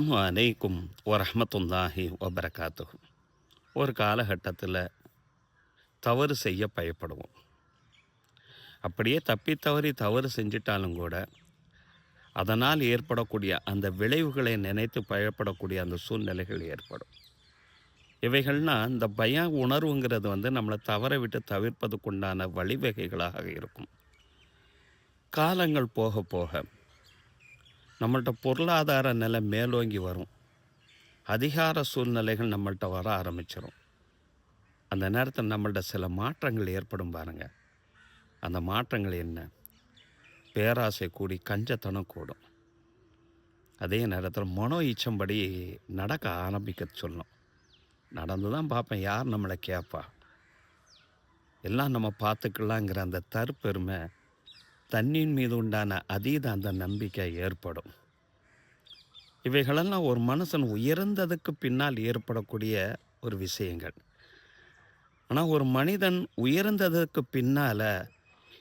அலைக்கும் வரமத்துல்லாஹி வபரகாத்துஹு. ஒரு காலகட்டத்தில் தவறு செய்ய பயப்படுவோம். அப்படியே தப்பி தவறி தவறு செஞ்சிட்டாலும் கூட அதனால் ஏற்படக்கூடிய அந்த விளைவுகளை நினைத்து பயப்படக்கூடிய அந்த சூழ்நிலைகள் ஏற்படும். இவைகள்னால் இந்த பய உணர்வுங்கிறது வந்து நம்மளை தவற விட்டு தவிர்ப்பதுக்குண்டான வழிவகைகளாக இருக்கும். காலங்கள் போக போக நம்மள்கிட்ட பொருளாதார நிலை மேலோங்கி வரும். அதிகார சூழ்நிலைகள் நம்மள்கிட்ட வர ஆரம்பிச்சிடும் அந்த நேரத்தில் நம்மள்கிட்ட சில மாற்றங்கள் ஏற்படும் பாருங்க. அந்த மாற்றங்கள் என்ன? பேராசை கூடி கஞ்சத்தனம் கூடும். அதே நேரத்தில் மனோ இச்சம்படி நடக்க ஆரம்பிக்க சொல்லும். நடந்து தான் பார்ப்பேன். யார் நம்மளை கேட்பா எல்லாம் நம்ம பார்த்துக்கலாங்கிற அந்த தற்பெருமை தண்ணின் மீது உண்டான அதீத அந்த நம்பிக்கை ஏற்படும். இவைகளெல்லாம் ஒரு மனுஷன் உயர்ந்ததுக்கு பின்னால் ஏற்படக்கூடிய ஒரு விஷயங்கள். ஆனால் ஒரு மனிதன் உயர்ந்ததற்கு பின்னால்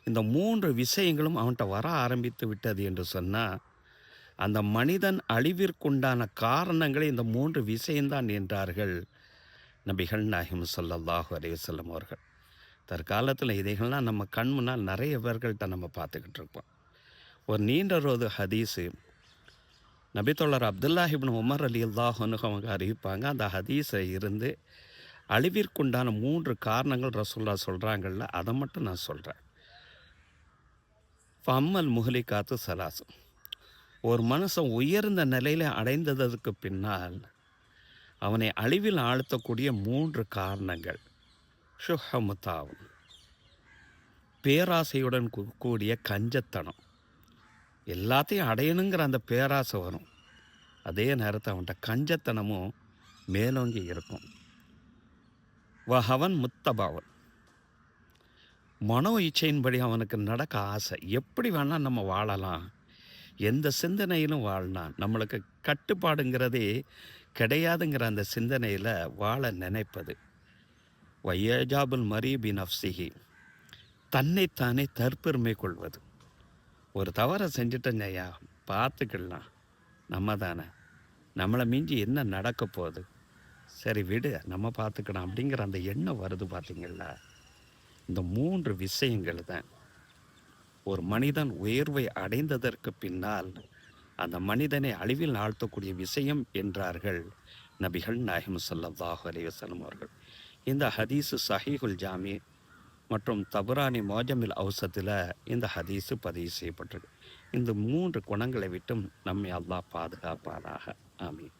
இந்த மூன்று விஷயங்களும் அவன்கிட்ட வர ஆரம்பித்து விட்டது என்று சொன்னால் அந்த மனிதன் அழிவிற்குண்டான காரணங்களை இந்த மூன்று விஷயம்தான் என்றார்கள் நபிகள் நாயகம் ஸல்லல்லாஹு அலைஹி அவர்கள். தற்காலத்தில் இதைகள்லாம் நம்ம கண் முன்னால் நிறைய பேர்கள்ட்ட நம்ம பார்த்துக்கிட்டு இருப்போம். ஒரு நீண்ட ரோது ஹதீஸு. நபித்தோழர் அப்துல்லாஹிபின் உமர் அலி அல்லாஹன்னு அவங்க அறிவிப்பாங்க அந்த ஹதீஸை இருந்து அழிவிற்குண்டான மூன்று காரணங்கள் ரசூல்லா சொல்கிறாங்கல்ல அதை மட்டும் நான் சொல்கிறேன் ஃபம்மல் முகலி காத்து சலாசு. ஒரு மனுஷன் உயர்ந்த நிலையில் அடைந்ததற்கு பின்னால் அவனை அழிவில் ஆழ்த்தக்கூடிய மூன்று காரணங்கள். ஷுஹமுத்தாவும் பேராசையுடன் கூடிய கஞ்சத்தனம். எல்லாத்தையும் அடையணுங்கிற அந்த பேராசை வரும். அதே நேரத்தில் அவன்கிட்ட கஞ்சத்தனமும் மேலோங்கி இருக்கும். வஹவன் முத்தபாவன். மனோ இச்சையின்படி அவனுக்கு நடக்க ஆசை. எப்படி வேணால் நம்ம வாழலாம். எந்த சிந்தனையிலும் வாழலாம். நம்மளுக்கு கட்டுப்பாடுங்கிறதே கிடையாதுங்கிற அந்த சிந்தனையில் வாழ நினைப்பது. வையஜாபுல் மரீபி நஃப்சிஹி தன்னைத்தானே தற்பெருமை கொள்வது. ஒரு தவறை செஞ்சுட்டேங்க ஐயா பார்த்துக்கலாம். நம்ம தானே நம்மளை மிஞ்சி என்ன நடக்க போகுது? சரி விடு நம்ம பார்த்துக்கலாம் அப்படிங்கிற அந்த எண்ணம் வருது பார்த்தீங்களா? இந்த மூன்று விஷயங்கள் தான். ஒரு மனிதன் உயர்வை அடைந்ததற்கு பின்னால் அந்த மனிதனை அழிவில் ஆழ்த்தக்கூடிய விஷயம் என்றார்கள் நபிகள் நாயகம் ஸல்லல்லாஹு அலைஹி வஸல்லம் அவர்கள். இந்த ஹதீஸு சஹீஹுல் ஜாமி மற்றும் தபுரானி மோஜமில் அவுசத்தில் இந்த ஹதீஸு பதிவு செய்யப்பட்டிருக்கு இந்த மூன்று குணங்களை விட்டும் நம்மை அல்லாஹ் பாதுகாப்பானாக. ஆமீன்.